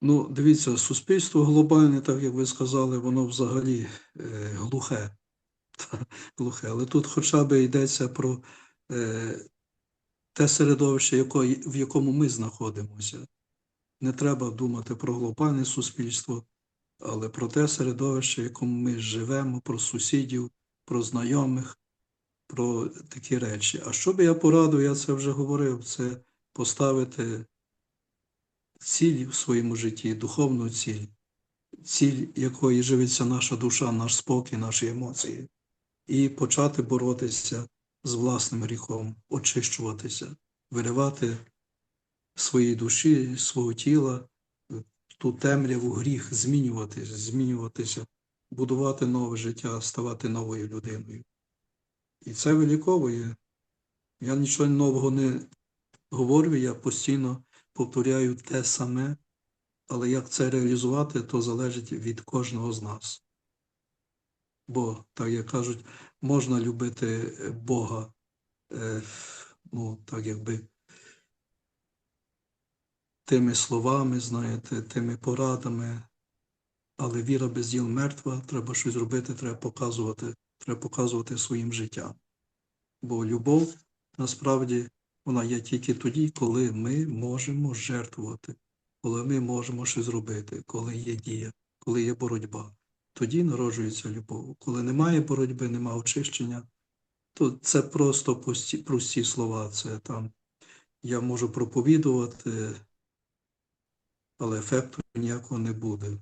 Ну, дивіться, суспільство глобальне, так як ви сказали, воно взагалі е, глухе. Та, глухе. Але тут хоча б йдеться про е, те середовище, якої, в якому ми знаходимося. Не треба думати про глобальне суспільство, але про те середовище, в якому ми живемо, про сусідів, про знайомих, про такі речі. А що би я порадив, я це вже говорив, це поставити ціль в своєму житті, духовну ціль, ціль якої живиться наша душа, наш спокій, наші емоції, і почати боротися з власним гріхом, очищуватися, виривати своїй душі, свого тіла, ту темряву гріх, змінюватися, змінюватися, будувати нове життя, ставати новою людиною. І це виліковує. Я нічого нового не говорю, я постійно повторяю те саме, але як це реалізувати, то залежить від кожного з нас. Бо, так як кажуть, можна любити Бога, е, ну, так якби тими словами, знаєте, тими порадами, але віра без діл мертва, треба щось робити, треба показувати, треба показувати своїм життям. Бо любов насправді вона є тільки тоді, коли ми можемо жертвувати, коли ми можемо щось зробити, коли є дія, коли є боротьба. Тоді народжується любов. Коли немає боротьби, немає очищення, то це просто прості, прості слова. Це там я можу проповідувати, але ефекту ніякого не буде.